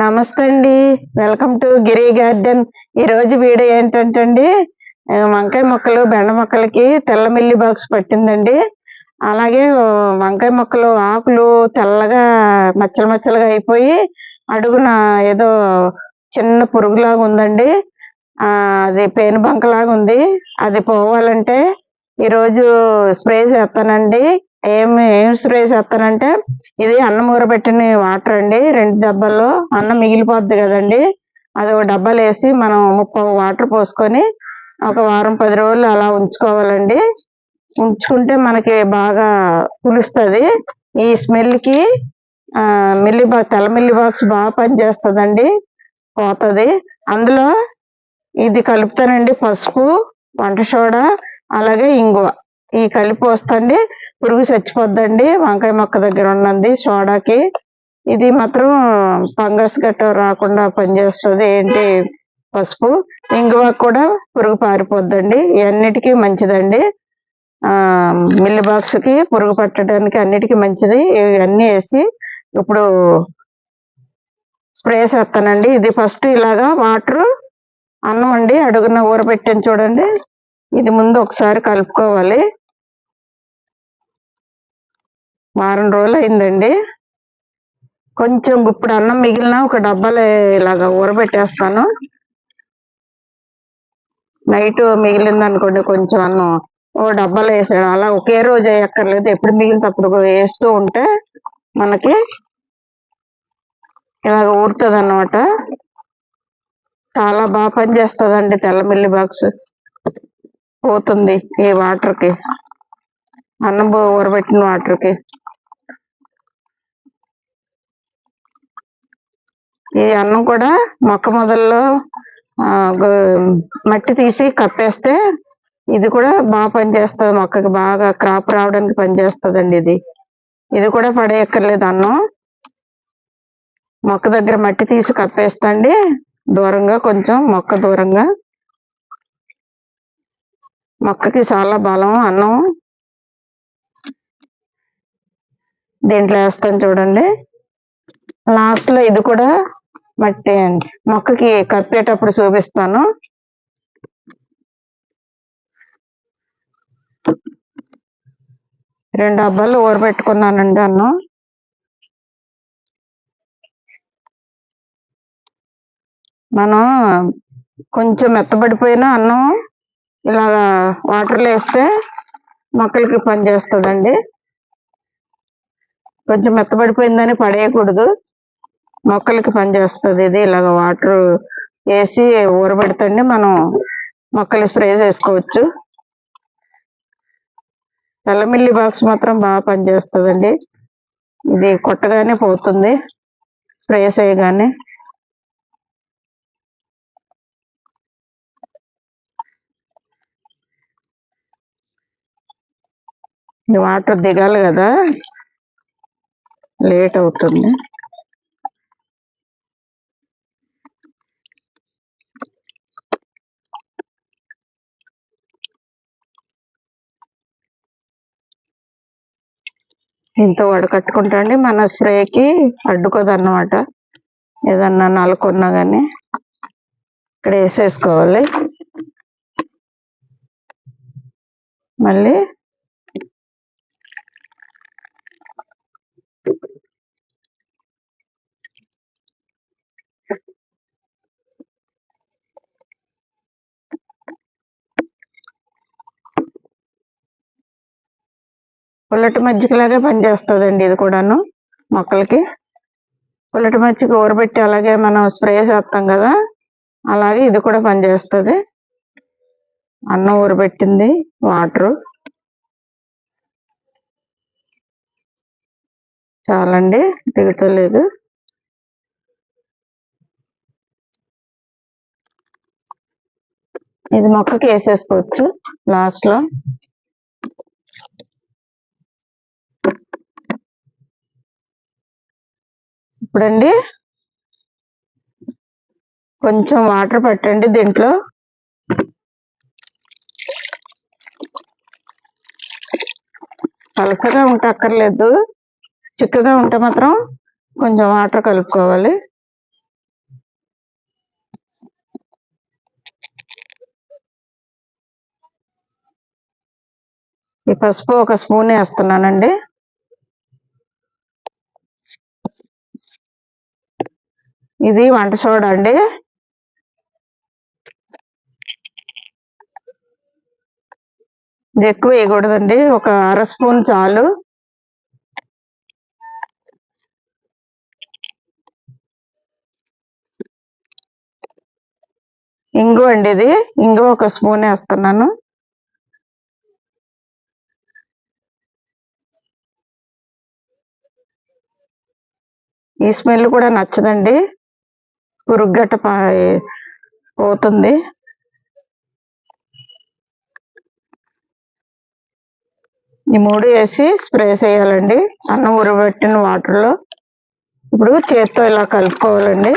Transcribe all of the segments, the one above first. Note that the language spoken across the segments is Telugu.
నమస్తే అండి. Welcome to Giri garden. ఈ రోజు వీడియో ఏంటంటే అండి వంకాయ మొక్కలు బెండ మొక్కలకి తెల్ల మిల్లి బాక్స్ పట్టిందండి. అలాగే వంకాయ మొక్కలు ఆకులు తెల్లగా మచ్చలు మచ్చలుగా అయిపోయి అడుగున ఏదో చిన్న పురుగులాగా ఉందండి. అది పేను బంక లాగా ఉంది. అది పోవాలంటే ఈరోజు స్ప్రే చేస్తానండి. ఏం ఏం స్ప్రే చేస్తారంటే ఇది అన్నం ఊరబెట్టిన వాటర్ అండి. రెండు డబ్బాల్లో అన్నం మిగిలిపోద్ది కదండి. అది ఒక డబ్బాలు వేసి మనం ముప్పై వాటర్ పోసుకొని ఒక వారం పది రోజులు అలా ఉంచుకోవాలండి. ఉంచుకుంటే మనకి బాగా పులుస్తుంది ఈ స్మెల్కి మిల్లి బాక్స్ తెల్ల మిల్లి బాక్స్ బాగా పనిచేస్తుందండి. పోతుంది. అందులో ఇది కలుపుతానండి. పసుపు వంట సోడా అలాగే ఇంగువ. ఈ కలిపి పోస్తండి. పురుగు చచ్చిపోద్దండి. వంకాయ మొక్క దగ్గర ఉన్నది సోడాకి. ఇది మాత్రం ఫంగస్ గట్ట రాకుండా పనిచేస్తుంది. ఏంటి? పసుపు. ఇంగువ కూడా పురుగు పారిపోద్దండి. ఇవన్నిటికీ మంచిదండి. ఆ మిల్లి బాక్స్కి పురుగు పట్టడానికి అన్నిటికీ మంచిది. ఇవన్నీ వేసి ఇప్పుడు స్ప్రే చేస్తానండి. ఇది ఫస్ట్ ఇలాగా వాటర్ అన్నం అండి అడుగున ఊరబెట్టాను చూడండి. ఇది ముందు ఒకసారి కలుపుకోవాలి. వారం రోజులు అయిందండి కొంచెం ఇప్పుడు అన్నం మిగిలిన ఒక డబ్బాలో ఇలాగా ఊరబెట్టేస్తాను. నైట్ మిగిలింది అనుకోండి కొంచెం అన్నం ఓ డబ్బాలో వేసాడు అలా ఒకే రోజు వేయక్కర్లేదు. ఎప్పుడు మిగిలితే అప్పుడు వేస్తూ ఉంటే మనకి ఇలాగ ఊరుతుంది అన్నమాట చాలా బాగా పనిచేస్తుందండి తెల్ల మిల్లి బాక్స్. పోతుంది ఈ వాటర్కి. అన్నం ఊరబెట్టిన వాటర్కి. ఈ అన్నం కూడా మొక్క మొదల్లో మట్టి తీసి కప్పేస్తే ఇది కూడా బాగా పనిచేస్తుంది మొక్కకి బాగా క్రాప్ రావడానికి పనిచేస్తుందండి ఇది. ఇది కూడా పడేయక్కర్లేదు అన్నం. మొక్క దగ్గర మట్టి తీసి కప్పేస్తండి దూరంగా కొంచెం మొక్క దూరంగా మొక్కకి చాలా బలం అన్నం. దీంట్లో వేస్తాను చూడండి. లాస్ట్లో ఇది కూడా మట్టి మొక్కకి కప్పేటప్పుడు చూపిస్తాను. రెండు అబ్బాలు ఊరబెట్టుకున్నానండి అన్నం. మనం కొంచెం మెత్తబడిపోయిన అన్నం ఇలాగా వాటర్లో వేస్తే మొక్కలకి పనిచేస్తుందండి కొంచెం మెత్తబడిపోయిందని పడేయకూడదు. మొక్కలకి పనిచేస్తుంది ఇది. ఇలాగ వాటర్ వేసి ఊరబెడతండి మనం మొక్కలు స్ప్రే చేసుకోవచ్చు. తెల్లమిల్లి బాక్స్ మాత్రం బాగా పనిచేస్తుందండి. ఇది కొట్టగానే పోతుంది. స్ప్రే చేయగానే. వాటర్ దిగాలి కదా. లేట్ అవుతుంది. ఇంత వడకట్టుకుంటా అండి మన స్ప్రేకి అడ్డుకోదు అన్నమాట ఏదన్నా నలుకున్నా కానీ ఇక్కడ వేసేసుకోవాలి. మళ్ళీ పుల్లటి మజ్జిగలాగే పనిచేస్తుందండి ఇది కూడాను మొక్కలకి. పుల్లటి మజ్జిగ ఊరబెట్టి అలాగే మనం స్ప్రే చేస్తాం కదా అలాగే ఇది కూడా పనిచేస్తుంది. అన్నం ఊరబెట్టింది వాటరు. చాలండి దిగుతలేదు. ఇది మొక్కకి వేసేసుకోవచ్చు లాస్ట్లో. ఇప్పుడండి. కొంచెం వాటర్ పెట్టండి దీంట్లో. పలసగా ఉంటే అక్కర్లేదు. చిక్కగా ఉంటే మాత్రం కొంచెం వాటర్ కలుపుకోవాలి. ఈ పసుపు ఒక స్పూన్ వేస్తున్నానండి. ఇది వంట సోడా అండి ఇది ఎక్కువ వేయకూడదండి. ఒక అర స్పూన్ చాలు. ఇంగు అండి ఇది. ఇంగు ఒక స్పూన్ వేస్తున్నాను. ఈ స్మెల్ కూడా నచ్చదండి. పురుగ్గట్ట పా- పోతుంది. ఈ మూడు వేసి స్ప్రే చేయాలండి. అన్నం ఉరబెట్టిన వాటర్లో ఇప్పుడు చేత్తో ఇలా కలుపుకోవాలండి.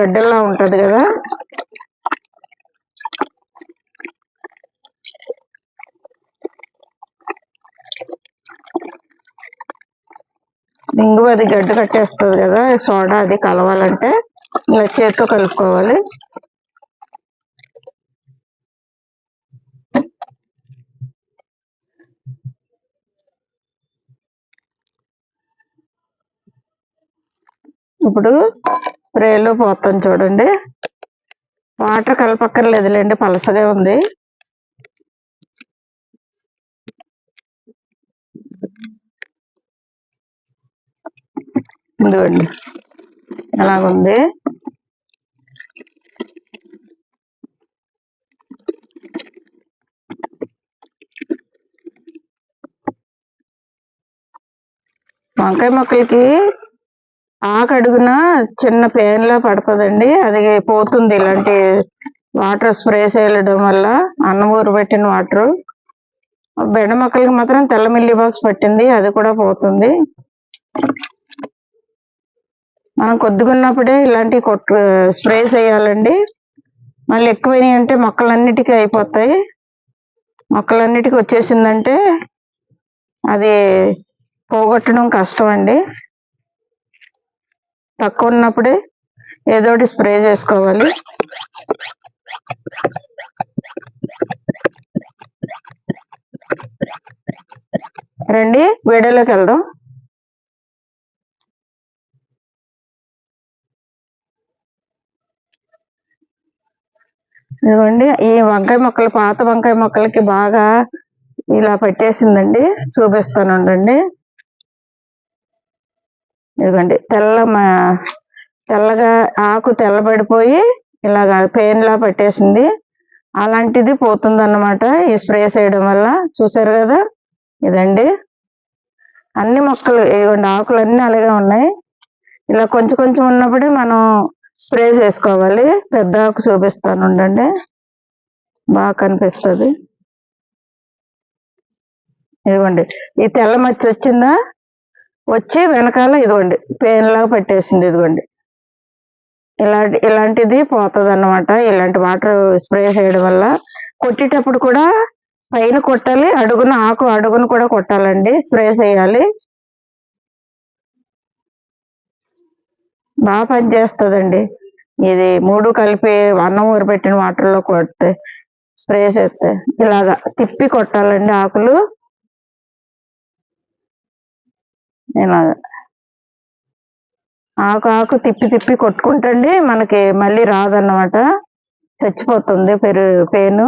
గడ్డల్లా ఉంటుంది కదా. ఇంగు అది గడ్డ కట్టేస్తుంది కదా సోడా అది కలవాలంటే ఇలా చేత్తో కలుపుకోవాలి. ఇప్పుడు స్ప్రేలో పోతాం చూడండి. వాటర్ కలపక్కర్లేదులేండి పలసగా ఉంది. ఇదిగోండి. ఎలాగుంది? వంకాయ మొక్కలకి ఆకడుగున చిన్న పేన్ లా పడుతుందండి. అది పోతుంది ఇలాంటి వాటర్ స్ప్రే చేయడం వల్ల అన్నం ఊరబెట్టిన వాటర్. బెండ మొక్కలకి మాత్రం తెల్ల మిల్లీ బాక్స్ పట్టింది అది కూడా పోతుంది. మనం కొద్దిగా ఉన్నప్పుడే ఇలాంటి కొట్టు స్ప్రే చేయాలండి మళ్ళీ ఎక్కువైనాయి అంటే మొక్కలన్నిటికీ అయిపోతాయి. మొక్కలన్నిటికీ వచ్చేసిందంటే అది పోగొట్టడం కష్టం అండి తక్కువ ఉన్నప్పుడే ఏదో ఒకటి స్ప్రే చేసుకోవాలి. రండి వీడియోలోకి వెళ్దాం. ఇదిగోండి ఈ వంకాయ మొక్కలు పాత వంకాయ మొక్కలకి బాగా ఇలా పట్టేసిందండి. చూపిస్తాను ఉండండి. ఇదిగోండి తెల్ల తెల్లగా ఆకు తెల్లబడిపోయి ఇలాగా పెయిన్ పట్టేసింది. అలాంటిది పోతుంది అన్నమాట ఈ స్ప్రే చేయడం వల్ల. చూసారు కదా? ఇదండి. అన్ని మొక్కలు ఇదిగోండి ఆకులు అన్నీ అలాగే ఉన్నాయి. ఇలా కొంచెం కొంచెం ఉన్నప్పుడే మనం స్ప్రే చేసుకోవాలి. పెద్ద ఆకు చూపిస్తాను ఉండండి. బాగా కనిపిస్తుంది. ఇదిగోండి. ఈ తెల్ల మచ్చ వచ్చిందా? వచ్చి వెనకాల ఇదిగోండి పెయిన్లాగా పెట్టేసింది ఇదిగోండి. ఇలాంటి ఇలాంటిది పోతుంది అన్నమాట ఇలాంటి వాటర్ స్ప్రే చేయడం వల్ల కొట్టేటప్పుడు కూడా పైన కొట్టాలి అడుగున ఆకు అడుగును కూడా కొట్టాలండి. స్ప్రే చేయాలి. బాగా పనిచేస్తుందండి ఇది మూడు కలిపి అన్నం ఊరబెట్టిన వాటర్లో కొడితే స్ప్రే చేస్తే ఇలాగా తిప్పి కొట్టాలండి ఆకులు. ఇలాగా. ఆకు ఆకు తిప్పి తిప్పి కొట్టుకుంటండి మనకి మళ్ళీ రాదన్నమాట. చచ్చిపోతుంది పెరు పేను.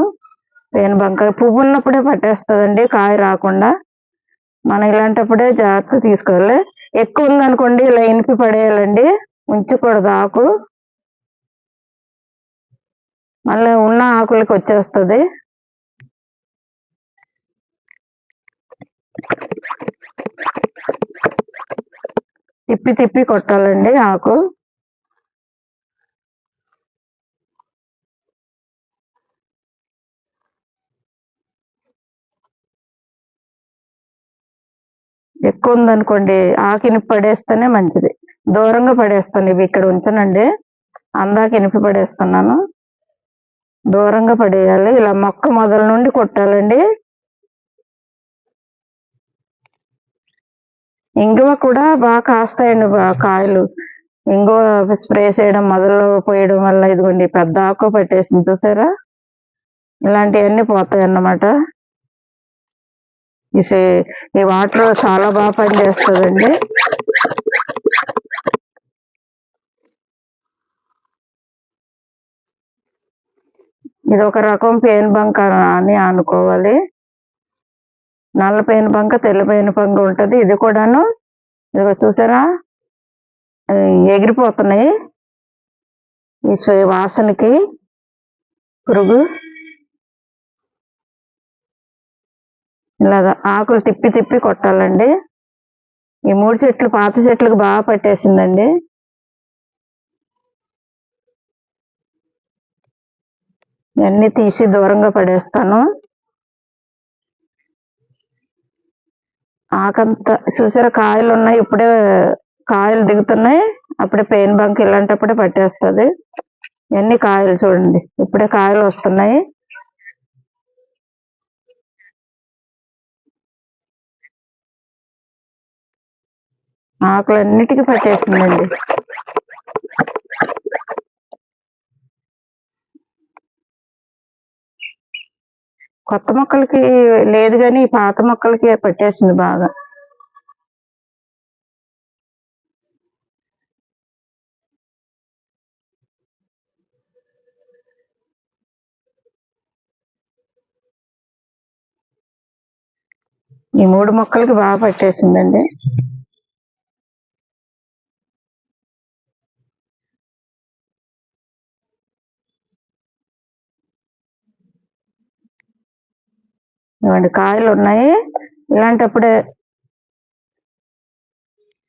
పేను బంక పువ్వు ఉన్నప్పుడే పట్టేస్తుందండి కాయ రాకుండా. మనం ఇలాంటప్పుడే జాగ్రత్త తీసుకోవాలి. ఎక్కువ ఉందనుకోండి ఇలా ఇనిపి పడేయాలండి. ఉంచకూడదు ఆకు. మళ్ళీ ఉన్న ఆకులకి వచ్చేస్తుంది. తిప్పి తిప్పి కొట్టాలండి ఆకు. ఎక్కువ ఉందనుకోండి ఆకిని పడేస్తేనే మంచిది. దూరంగా పడేస్తాను. ఇవి ఇక్కడ ఉంచనండి. అందాక ఇనిపి పడేస్తున్నాను. దూరంగా పడేయాలి. ఇలా మొక్క మొదల నుండి కొట్టాలండి. ఇంగువ కూడా బాగా కాస్తాయండి కాయలు. ఇంగువ స్ప్రే చేయడం మొదలు పోయడం వల్ల ఇదిగోండి పెద్ద ఆకు పెట్టేసింది చూసారా? ఇలాంటివన్నీ పోతాయి అన్నమాట ఈ సే- ఈ వాటర్ చాలా బాగా పనిచేస్తుందండి. ఇది ఒక రకం పేను బంక అని అనుకోవాలి. నల్ల పేను బంక తెల్ల పేను బంక ఉంటుంది. ఇది కూడాను ఇదిగో చూసారా? అది ఎగిరిపోతున్నాయి. ఈ స్వ- వాసనకి పురుగు. ఇలాగా ఆకులు తిప్పి తిప్పి కొట్టాలండి. ఈ మూడు చెట్లు పాత చెట్లకు బాగా పట్టేసిందండి. ఇవన్నీ తీసి దూరంగా పడేస్తాను. ఆకంతా చూసారా కాయలు ఉన్నాయి. ఇప్పుడే కాయలు దిగుతున్నాయి. అప్పుడే పెయిన్ బంక్ ఇలాంటప్పుడే పట్టేస్తుంది. ఇవన్నీ కాయలు చూడండి. ఇప్పుడే కాయలు వస్తున్నాయి. ఆకులన్నిటికీ పట్టేసిందండి. కొత్త మొక్కలకి లేదు కానీ పాత మొక్కలకి పట్టేసింది బాగా. ఈ మూడు మొక్కలకి బాగా పట్టేసిందండి. ఇవ్వండి కాయలు ఉన్నాయి. ఇలాంటప్పుడే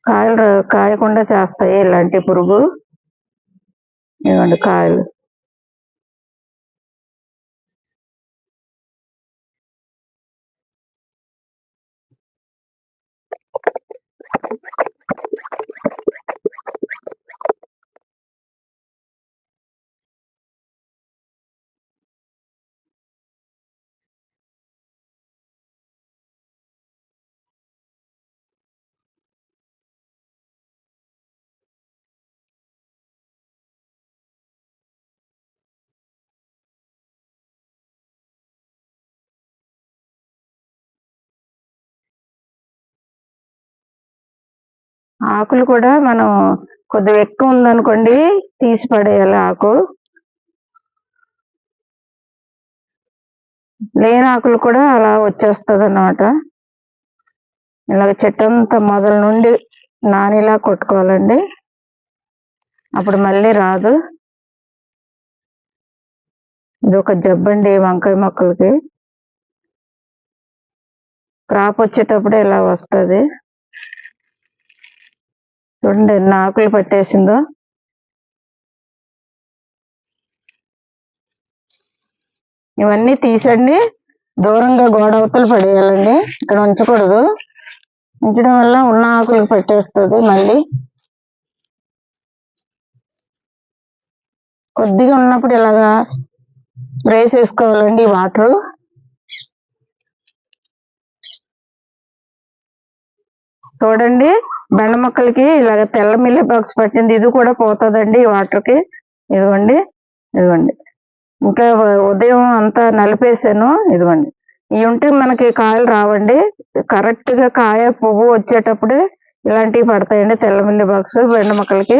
కాయలు కాయకుండా చేస్తాయి ఇలాంటి పురుగు. ఇవ్వండి కాయలు. ఆకులు కూడా మనం కొద్దిగా ఎక్కువ ఉందనుకోండి తీసి పడేయాలి ఆకు. లేని ఆకులు కూడా అలా వచ్చేస్తుంది అన్నమాట ఇలాగ చెట్టంతా మొదల నుండి నానిలా కొట్టుకోవాలండి. అప్పుడు మళ్ళీ రాదు. ఇది ఒక జబ్బండి వంకాయ మొక్కలకి. క్రాప్ వచ్చేటప్పుడు ఇలా వస్తుంది. చూడండి ఎన్ని ఆకులు పట్టేసిందో. ఇవన్నీ తీసండి దూరంగా గోడ అవతల పడేయాలండి. ఇక్కడ ఉంచకూడదు. ఉంచడం వల్ల ఉన్న ఆకులు పట్టేస్తుంది మళ్ళీ. కొద్దిగా ఉన్నప్పుడు ఇలాగా స్ప్రే చేసుకోవాలండి వాటర్. చూడండి బెండ మొక్కలకి ఇలాగ తెల్ల మిల్లీ బాక్స్ పట్టింది. ఇది కూడా పోతుందండి ఈ వాటర్కి. ఇదిగోండి ఇదిగోండి. ఇంకా ఉదయం అంతా నలిపేసాను ఇదిగోండి. ఇవి ఉంటే మనకి కాయలు రావండి. కరెక్ట్గా కాయ పువ్వు వచ్చేటప్పుడే ఇలాంటివి పడతాయండి తెల్ల మిల్లీ బాక్స్ బెండ మొక్కలకి.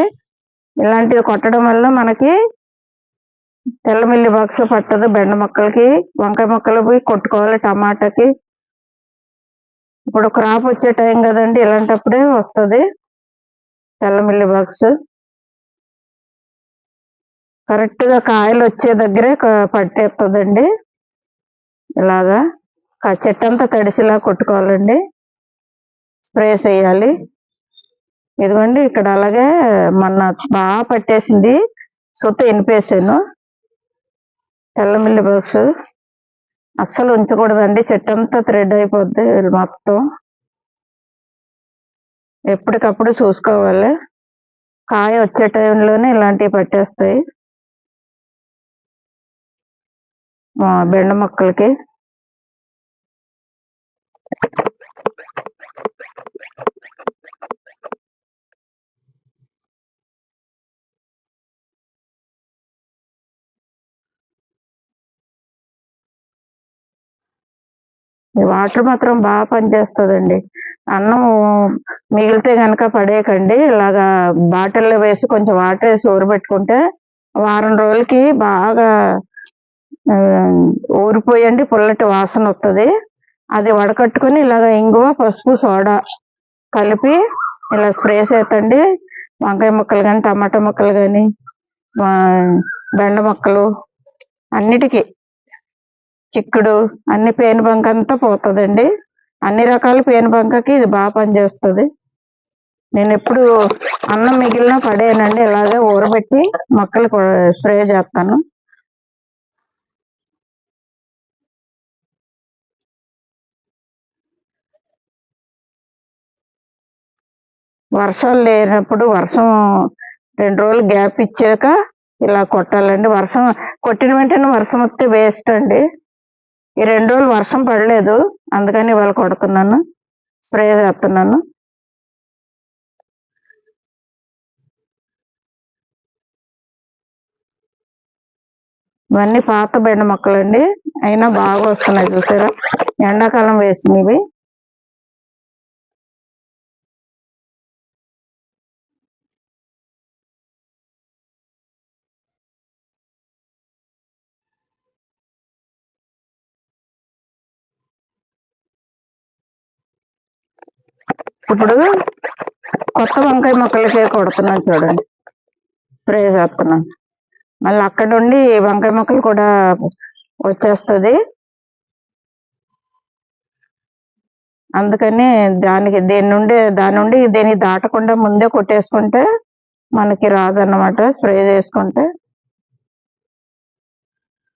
ఇలాంటివి కొట్టడం వల్ల మనకి తెల్ల మిల్లి బాక్స్ పట్టదు బెండ మొక్కలకి. వంకాయ మొక్కలకి కొట్టుకోవాలి టమాటాకి. ఇప్పుడు క్రాప్ వచ్చే టైం కదండి ఇలాంటప్పుడే వస్తుంది. తెల్లమిల్లి బాక్స్ కరెక్ట్గా కాయలు వచ్చే దగ్గరే పట్టేస్తుందండి ఇలాగా చెట్టు చెట్టంతా తడిసిలా కొట్టుకోవాలండి. స్ప్రే చేయాలి. ఇదిగోండి ఇక్కడ అలాగే మొన్న బాగా పట్టేసింది. సొత్త ఇనిపేసాను తెల్లమిల్లి బాక్స్ అస్సలు ఉంచకూడదండి. చెట్టంతా థ్రెడ్ అయిపోద్ది మొత్తం. ఎప్పటికప్పుడు చూసుకోవాలి. కాయ వచ్చే టైంలోనే ఇలాంటివి పట్టేస్తాయి. బెండ మొక్కలకి. ఈ వాటర్ మాత్రం బాగా పనిచేస్తుందండి. అన్నం మిగిలితే కనుక పడేయకండి. ఇలాగా బాటిల్లో వేసి కొంచెం వాటర్ వేసి ఊరబెట్టుకుంటే వారం రోజులకి బాగా ఊరిపోయండి. పుల్లటి వాసన వస్తుంది అది వడకట్టుకుని ఇలాగ ఇంగువ పసుపు సోడా కలిపి ఇలా స్ప్రే చేతండి వంకాయ ముక్కలు కానీ టమాటా ముక్కలు కానీ బెండ ముక్కలు అన్నిటికీ చిక్కుడు అన్ని పేను బంక అంతా పోతుందండి. అన్ని రకాల పేను బంకకి ఇది బాగా పనిచేస్తుంది. నేను ఎప్పుడు అన్నం మిగిలిన పడేయనండి. ఇలాగే ఊరబెట్టి మొక్కలు స్ప్రే చేస్తాను. వర్షాలు లేనప్పుడు వర్షం రెండు రోజులు గ్యాప్ ఇచ్చాక ఇలా కొట్టాలండి. వర్షం కొట్టిన వెంటనే వర్షం వస్తే వేస్ట్ అండి. ఈ రెండు రోజులు వర్షం పడలేదు. అందుకని ఇవాళ కొడుతున్నాను. స్ప్రే చేస్తున్నాను. ఇవన్నీ పాత బెండ మొక్కలండి. అయినా బాగా వస్తున్నాయి చూసారా? ఎండాకాలం వేసినవి. ఇప్పుడు కొత్త వంకాయ మొక్కలకే కొడుతున్నాను చూడండి. స్ప్రే చేస్తున్నాను. మళ్ళీ అక్కడ నుండి వంకాయ మొక్కలు కూడా వచ్చేస్తుంది. అందుకని దానికి దేని నుండి దాని నుండి దీన్ని దాటకుండా ముందే కొట్టేసుకుంటే మనకి రాదన్నమాట. స్ప్రే చేసుకుంటే.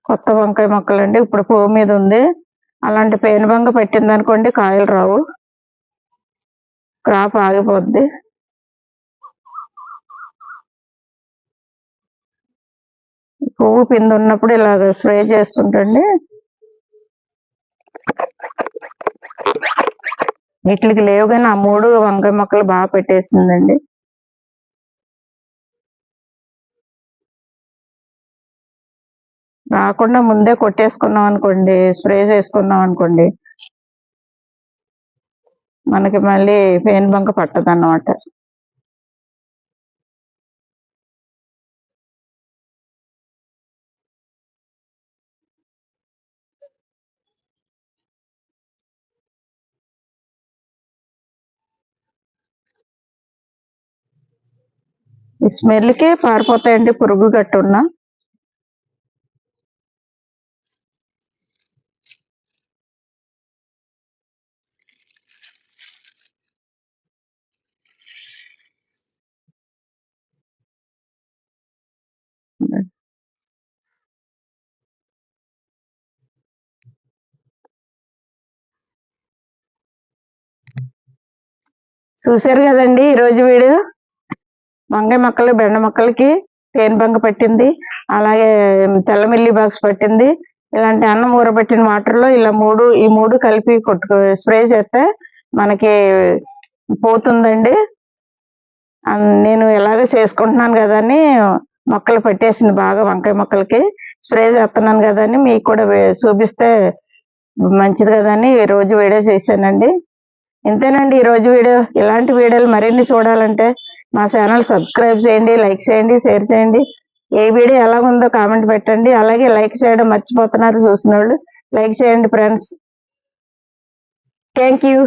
కొత్త వంకాయ మొక్కలు అండి ఇప్పుడు పువ్వు మీద ఉంది. అలాంటి పేనుబంగ పెట్టింది అనుకోండి కాయలు రావు. క్రాప్ ఆగిపోద్ది. పువ్వు పిండి ఉన్నప్పుడు ఇలాగ స్ప్రే చేసుకుంటండి. వీటికి లేవు కానీ ఆ మూడు వంకాయ మొక్కలు బాగా పెట్టేసిందండి. రాకుండా ముందే కొట్టేసుకున్నాం అనుకోండి స్ప్రే చేసుకున్నాం అనుకోండి మనకి మళ్ళీ పేను బంక పట్టదు అన్నమాట ఈ స్మెల్కే పారిపోతాయండి పురుగు గట్టున్నా. చూశారు కదండి ఈరోజు వీడు వంకాయ మొక్కలు బెండ మొక్కలకి తేనె పట్టింది అలాగే తెల్లమిల్లి బాక్స్ పట్టింది ఇలాంటి అన్నం ఊరబట్టిన వాటర్లో ఇలా మూడు ఈ మూడు కలిపి కొట్టుకో స్ప్రే చేస్తే మనకి పోతుందండి. నేను ఎలాగ చేసుకుంటున్నాను కదా అని మొక్కలు పట్టేసింది బాగా వంకాయ మొక్కలకి. స్ప్రే చేస్తున్నాను కదా అని మీకు కూడా చూపిస్తే మంచిది కదా అని ఈ రోజు వీడియో చేశానండి. ఇంతేనండి ఈ రోజు వీడియో. ఇలాంటి వీడియోలు మరిన్ని చూడాలంటే మా ఛానల్ సబ్స్క్రైబ్ చేయండి లైక్ చేయండి షేర్ చేయండి. ఏ వీడియో ఎలా ఉందో కామెంట్ పెట్టండి. అలాగే లైక్ చేయడం మర్చిపోతున్నారు చూసిన లైక్ చేయండి ఫ్రెండ్స్. Thank you